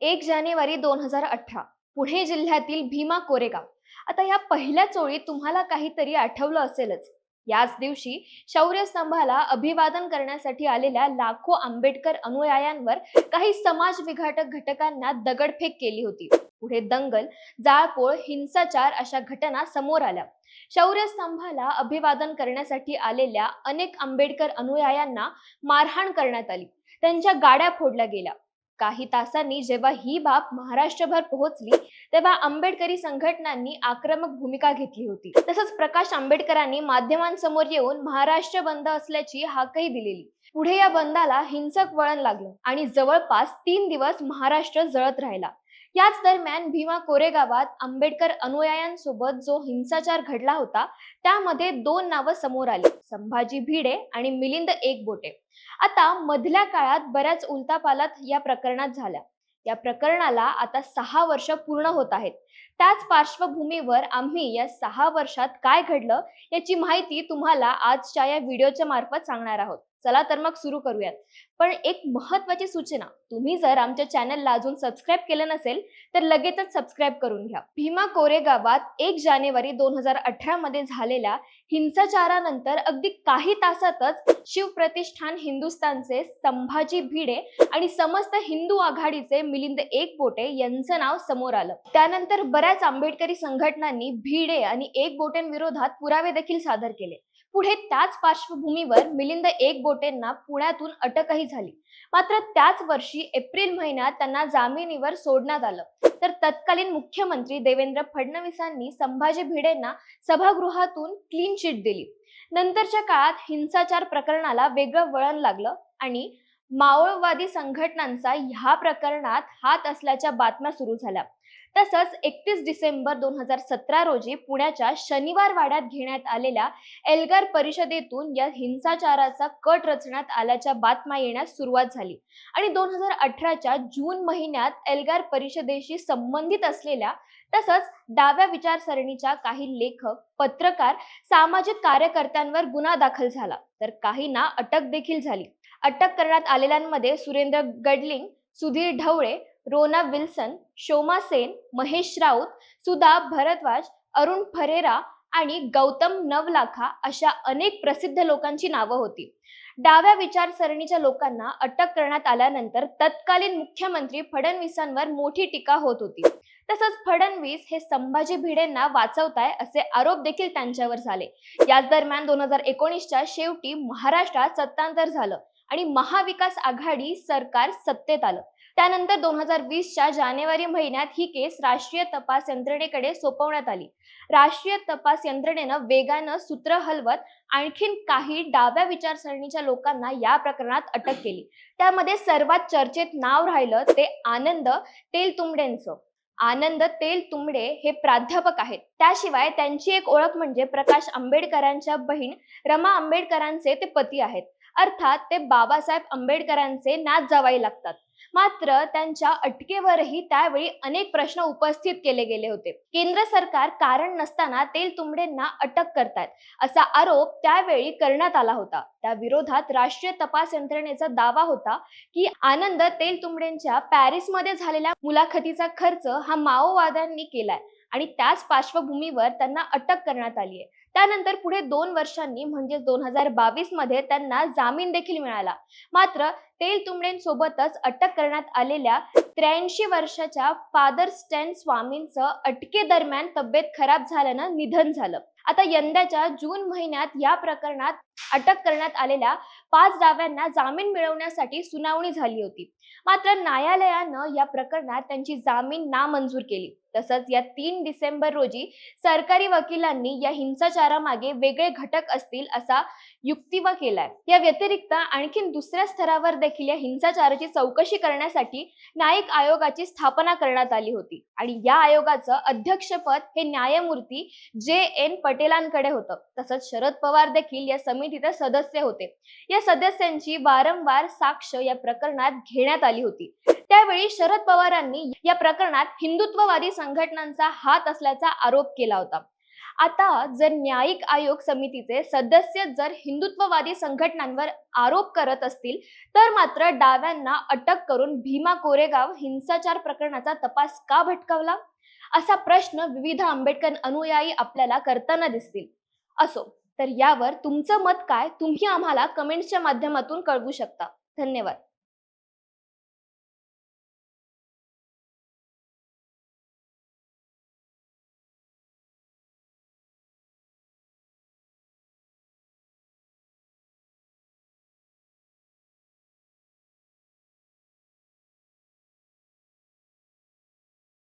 एक जानेवारी दोन हजार अठरा. पुणे जिल्ह्यातील भीमा कोरेगाव. आता या पहिल्या चोळीत तुम्हाला काहीतरी आठवलं असेलच. याच दिवशी शौर्य स्तंभाला अभिवादन करण्यासाठी आलेल्या लाखो आंबेडकर अनुयायांवर काही समाज विघाटक घटकांना दगडफेक केली होती. पुढे दंगल जाळपोळ हिंसाचार अशा घटना समोर आल्या. शौर्य स्तंभाला अभिवादन करण्यासाठी आलेल्या अनेक आंबेडकर अनुयायांना मारहाण करण्यात आली. त्यांच्या गाड्या फोडल्या गेल्या. काही तासांनी जेव्हा ही बाब महाराष्ट्रभर पोहोचली तेव्हा आंबेडकरी संघटनांनी आक्रमक भूमिका घेतली होती. तसंच प्रकाश आंबेडकरांनी माध्यमांसमोर येऊन महाराष्ट्र बंद असल्याची हाकही दिलेली. पुढे या बंदाला हिंसक वळण लागलं आणि जवळपास तीन दिवस महाराष्ट्र जळत राहिला. याच दरम्यान भीमा कोरेगावात आंबेडकर अनुयायांसोबत जो हिंसाचार घडला होता त्यामध्ये दोन नावं समोर आली. संभाजी भिडे आणि मिलिंद एकबोटे. आता मधल्या काळात बऱ्याच उलतापालात या प्रकरणात झाल्या. या प्रकरणाला आता सहा वर्ष पूर्ण होत आहेत. त्याच पार्श्वभूमीवर आम्ही या सहा वर्षात काय घडलं याची माहिती तुम्हाला आजच्या या व्हिडिओच्या मार्फत सांगणार आहोत. चला तर मग सुरू करूयात. पण एक महत्वाची सूचना तुम्ही जर आमच्या चॅनलला अजून सबस्क्राईब केलं नसेल तर लगेचच सबस्क्राईब करून घ्या. भीमा कोरेगावात एक जानेवारी दोन हजार अठरा मध्ये झालेल्या हिंसाचारानंतर अगदी काही तासातच शिवप्रतिष्ठान हिंदुस्थानचे संभाजी भिडे आणि समस्त हिंदू आघाडीचे मिलिंद एकबोटे यांचं नाव समोर आलं. त्यानंतर बऱ्याच आंबेडकरी संघटनांनी भिडे आणि एकबोटेंविरोधात पुरावे देखील सादर केले. पुढे त्याच पार्श्वभूमीवर मिलिंद एकबोटेंना पुण्यातून अटकही झाली. मात्र त्याच वर्षी एप्रिल महिन्यात त्यांना जामिनीवर सोडण्यात आलं. तर तत्कालीन मुख्यमंत्री देवेंद्र फडणवीसांनी संभाजी भिडेंना सभागृहातून क्लीन चिट दिली. नंतरच्या काळात हिंसाचार प्रकरणाला वेगळं वळण लागलं आणि माओवादी संघटनांचा ह्या प्रकरणात हात असल्याच्या बातम्या सुरू झाल्या. तसंच एकतीस डिसेंबर दोन हजार सतरा रोजी पुण्याच्या शनिवार वाड्यात घेण्यात आलेल्या एल्गार परिषदेतून या हिंसाचाराचा कट रचण्यात आल्याच्या बातम्या येण्यास सुरुवात झाली. आणि दोन हजार अठराच्या जून महिन्यात एल्गार परिषदेशी संबंधित असलेल्या तसंच डाव्या विचारसरणीच्या काही लेखक पत्रकार सामाजिक कार्यकर्त्यांवर गुन्हा दाखल झाला. तर काहींना अटक देखील झाली. अटक करण्यात आलेल्यांमध्ये सुरेंद्र गडलिंग सुधीर ढवळे रोना विल्सन शोमा सेन महेश राऊत सुधा भरद्वाज अरुण फरेरा आणि गौतम नवलाखा अशा अनेक प्रसिद्ध लोकांची नावं होती. डाव्या विचारसरणीच्या लोकांना अटक करण्यात आल्यानंतर तत्कालीन मुख्यमंत्री फडणवीसांवर मोठी टीका होत होती. तसंच फडणवीस हे संभाजी भिडेंना वाचवताय असे आरोप देखील त्यांच्यावर झाले. याच दरम्यान दोन हजार एकोणीसच्या शेवटी महाराष्ट्रात सत्तांतर झालं. आणि महाविकास आघाडी सरकार सत्तेत आलं. त्यानंतर दोन हजार वीसच्या जानेवारी महिन्यात ही केस राष्ट्रीय तपास यंत्रणेकडे सोपवण्यात आली. राष्ट्रीय तपास यंत्रणेनं वेगानं सूत्र हलवत आणखीन काही डाव्या विचारसरणीच्या लोकांना या प्रकरणात अटक केली. त्यामध्ये सर्वात चर्चेत नाव राहिलं ते आनंद तेलतुंबडेंचं. आनंद तेलतुंबडे हे प्राध्यापक आहेत. त्याशिवाय त्यांची एक ओळख म्हणजे प्रकाश आंबेडकरांच्या बहीण रमा आंबेडकरांचे ते पती आहेत. अर्थात ते बाबासाहेब आंबेडकरांचे नात जावाई लागतात. मात्र त्यांच्या अटकेवरही त्यावेळी अनेक प्रश्न उपस्थित केले गेले होते. केंद्र सरकार कारण नसताना तेलतुंबडेंना अटक करतात असा आरोप त्यावेळी करण्यात आला होता. त्या विरोधात राष्ट्रीय तपास यंत्रणेचा दावा होता की आनंद तेलतुंबडेंच्या पॅरिसमध्ये झालेल्या मुलाखतीचा खर्च हा माओवाद्यांनी केलाय. आणि त्याच पार्श्वभूमीवर त्यांना अटक करण्यात आली आहे त्यानंतर पुढे दोन वर्षांनी म्हणजे दोन हजार बावीसमध्ये त्यांना जामीन देखील मिळाला. मात्र तेल तेलतुंबडेंसोबतच अटक करण्यात आलेल्या त्र्याऐंशी वर्षाच्या फादर स्टॅन स्वामींचं अटकेदरम्यान तब्येत खराब झाल्यानं निधन झालं. आता यंदाच्या जून महिन्यात या प्रकरणात अटक करण्यात आलेल्या पाच डाव्यांना जामीन मिळवण्यासाठी सुनावणी झाली होती. मात्र न्यायालयानं या प्रकरणात त्यांची जामीन नामंजूर केली. तसंच या तीन डिसेंबर रोजी सरकारी वकिलांनी या हिंसाचारामागे वेगळे घटक असतील असा युक्तिवा केलाय. या व्यतिरिक्त आणखीन दुसऱ्या स्तरावर देखील या हिंसाचाराची चौकशी करण्यासाठी न्यायिक आयोगाची स्थापना करण्यात आली होती. आणि या आयोगाचं अध्यक्षपद हे न्यायमूर्ती जे एन पटेलांकडे होतं. तसंच शरद पवार देखील या समितीचे सदस्य होते. या सदस्यांची वारंवार साक्ष या प्रकरणात घेण्यात आली होती. त्यावेळी शरद पवारांनी या प्रकरणात हिंदुत्ववादी संघटनांचा हात असल्याचा आरोप केला होता. आता जर न्यायिक आयोग समितीचे सदस्य जर हिंदुत्ववादी संघटनांवर आरोप करत असतील तर मात्र डाव्यांना अटक करून भीमा कोरेगाव हिंसाचार प्रकरणाचा तपास का भटकावला? असा प्रश्न विविध आंबेडकर अनुयायी आपल्याला करताना दिसतील. असो तर यावर तुमचं मत काय? तुम्ही आम्हाला कमेंट्सच्या माध्यमातून कळवू शकता. धन्यवाद.